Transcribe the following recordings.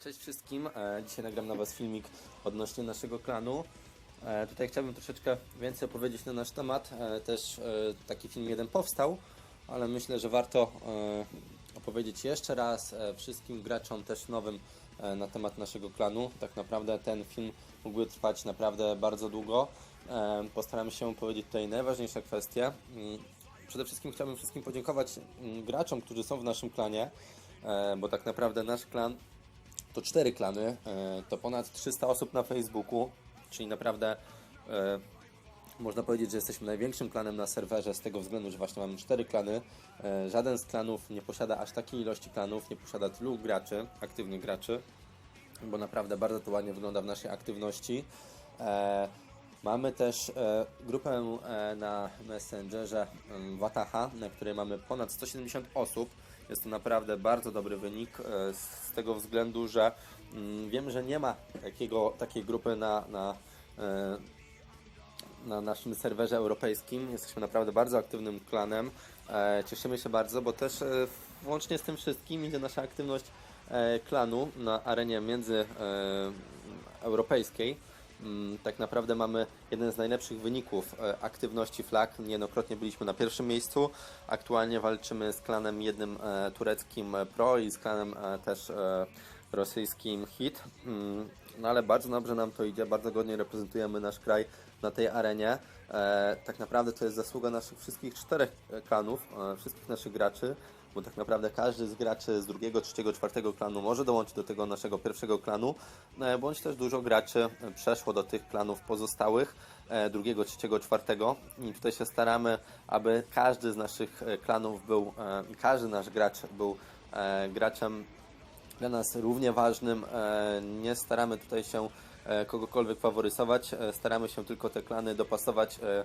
Cześć wszystkim. E, Dzisiaj nagram na Was filmik odnośnie naszego klanu. E, Tutaj chciałbym troszeczkę więcej opowiedzieć na nasz temat. E, Też taki film jeden powstał, ale myślę, że warto opowiedzieć jeszcze raz wszystkim graczom też nowym na temat naszego klanu. Tak naprawdę ten film mógłby trwać naprawdę bardzo długo. Postaram się powiedzieć tutaj najważniejsze kwestie. Przede wszystkim chciałbym wszystkim podziękować mm, graczom, którzy są w naszym klanie, bo tak naprawdę nasz klan to cztery klany, e, to ponad 300 osób na Facebooku, czyli naprawdę e, można powiedzieć, że jesteśmy największym klanem na serwerze z tego względu, że właśnie mamy cztery klany. E, Żaden z klanów nie posiada aż takiej ilości klanów, nie posiada tylu graczy, aktywnych graczy, bo naprawdę bardzo to ładnie wygląda w naszej aktywności. Mamy też e, grupę e, na Messengerze em, Wataha, na której mamy ponad 170 osób. Jest to naprawdę bardzo dobry wynik e, z tego względu, że mm, wiem, że nie ma takiego, takiej grupy na, na, na naszym serwerze europejskim. Jesteśmy naprawdę bardzo aktywnym klanem. Cieszymy się bardzo, bo też e, włącznie z tym wszystkim idzie nasza aktywność klanu na arenie międzyeuropejskiej. Mm, Tak naprawdę mamy jeden z najlepszych wyników e, aktywności flag. Niejednokrotnie byliśmy na pierwszym miejscu. Aktualnie walczymy z klanem jednym e, tureckim e, Pro i z klanem też rosyjskim Hit. Mm, No ale bardzo dobrze nam to idzie, bardzo godnie reprezentujemy nasz kraj na tej arenie. E, Tak naprawdę to jest zasługa naszych wszystkich czterech e, klanów, e, wszystkich naszych graczy, bo tak naprawdę każdy z graczy z drugiego, trzeciego, czwartego klanu może dołączyć do tego naszego pierwszego klanu, e, bądź też dużo graczy przeszło do tych klanów pozostałych, drugiego, trzeciego, czwartego i tutaj się staramy, aby każdy z naszych klanów był, każdy nasz gracz był graczem dla nas równie ważnym. Nie staramy tutaj się kogokolwiek faworyzować, e, staramy się tylko te klany dopasować e,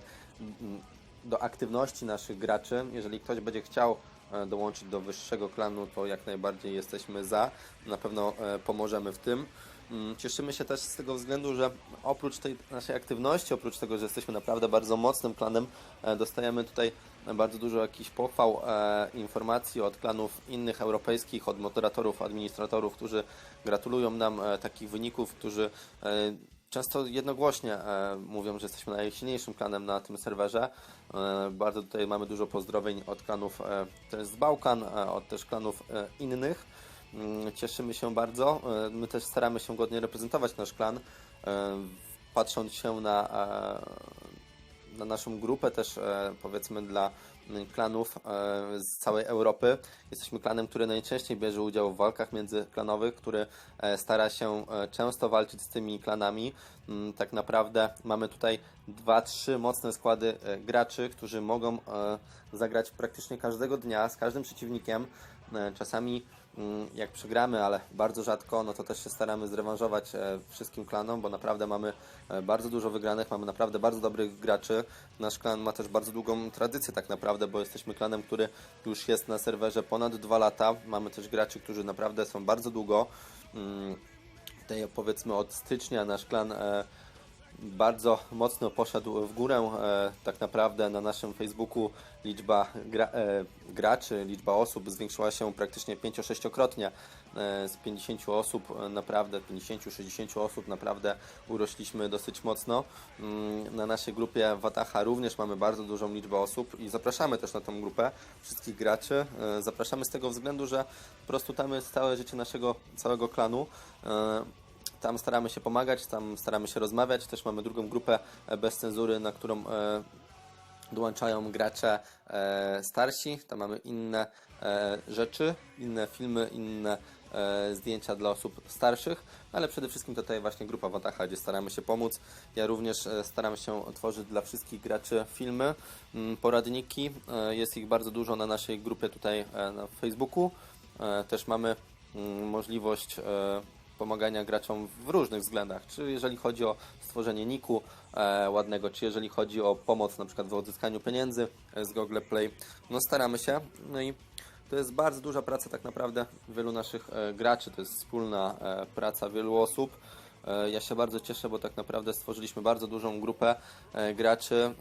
do aktywności naszych graczy. Jeżeli ktoś będzie chciał e, dołączyć do wyższego klanu, to jak najbardziej jesteśmy za. Na pewno e, pomożemy w tym. Mm, Cieszymy się też z tego względu, że oprócz tej naszej aktywności, oprócz tego, że jesteśmy naprawdę bardzo mocnym klanem, e, dostajemy tutaj bardzo dużo jakichś pochwał, e, informacji od klanów innych europejskich, od moderatorów, administratorów, którzy gratulują nam e, takich wyników, którzy często jednogłośnie mówią, że jesteśmy najsilniejszym klanem na tym serwerze. Bardzo tutaj mamy dużo pozdrowień od klanów też z Bałkan, od też klanów innych. Mm, Cieszymy się bardzo. E, My też staramy się godnie reprezentować nasz klan, e, patrząc się na, e, na naszą grupę też powiedzmy dla mm, klanów z całej Europy. Jesteśmy klanem, który najczęściej bierze udział w walkach międzyklanowych, który stara się często walczyć z tymi klanami. Mm, Tak naprawdę mamy tutaj dwa, trzy mocne składy graczy, którzy mogą zagrać praktycznie każdego dnia z każdym przeciwnikiem. Czasami jak przegramy, ale bardzo rzadko, no to też się staramy zrewanżować e, wszystkim klanom, bo naprawdę mamy e, bardzo dużo wygranych, mamy naprawdę bardzo dobrych graczy. Nasz klan ma też bardzo długą tradycję tak naprawdę, bo jesteśmy klanem, który już jest na serwerze ponad dwa lata. Mamy też graczy, którzy naprawdę są bardzo długo. Mm, Tutaj powiedzmy od stycznia nasz klan e, bardzo mocno poszedł w górę. E, tak naprawdę na naszym Facebooku liczba gra, e, graczy, liczba osób zwiększyła się praktycznie 5-6-krotnie. E, z 50 osób, naprawdę 50-60 osób, naprawdę urośliśmy dosyć mocno. Mm, Na naszej grupie Wataha również mamy bardzo dużą liczbę osób i zapraszamy też na tą grupę wszystkich graczy. Zapraszamy z tego względu, że po prostu tam jest całe życie naszego całego klanu. Tam staramy się pomagać, tam staramy się rozmawiać. Też mamy drugą grupę e, bez cenzury, na którą e, dołączają gracze e, starsi. Tam mamy inne rzeczy, inne filmy, inne zdjęcia dla osób starszych, ale przede wszystkim tutaj właśnie grupa Wataha, gdzie staramy się pomóc. Ja również staram się tworzyć dla wszystkich graczy filmy, m, poradniki. Jest ich bardzo dużo na naszej grupie tutaj na Facebooku. Też mamy mm, możliwość pomagania graczom w różnych względach, czy jeżeli chodzi o stworzenie niku e, ładnego, czy jeżeli chodzi o pomoc na przykład w odzyskaniu pieniędzy e, z Google Play, no staramy się, no i to jest bardzo duża praca tak naprawdę wielu naszych e, graczy, to jest wspólna e, praca wielu osób. E, Ja się bardzo cieszę, bo tak naprawdę stworzyliśmy bardzo dużą grupę e, graczy.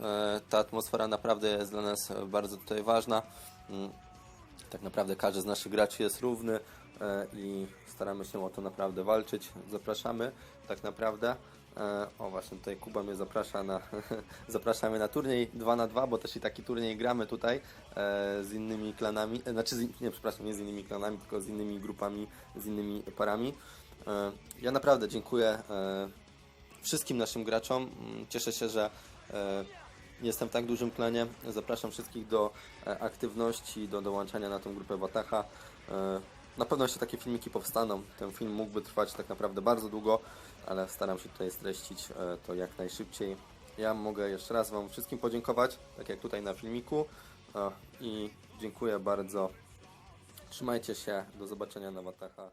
Ta atmosfera naprawdę jest dla nas bardzo tutaj ważna. Mm, tak naprawdę każdy z naszych graczy jest równy, i staramy się o to naprawdę walczyć. Zapraszamy tak naprawdę. E, O właśnie tutaj Kuba mnie zaprasza na zapraszamy na turniej 2 na 2 bo też i taki turniej gramy tutaj e, z innymi klanami, e, znaczy z, nie przepraszam, nie z innymi klanami, tylko z innymi grupami, z innymi parami. E, Ja naprawdę dziękuję e, wszystkim naszym graczom. Mm, Cieszę się, że e, jestem w tak dużym klanie. Zapraszam wszystkich do e, aktywności, do dołączania na tą grupę Wataha. Na pewno jeszcze takie filmiki powstaną. Ten film mógłby trwać tak naprawdę bardzo długo, ale staram się tutaj streścić e, to jak najszybciej. Ja mogę jeszcze raz Wam wszystkim podziękować, tak jak tutaj na filmiku. E, I dziękuję bardzo. Trzymajcie się. Do zobaczenia na Wataha.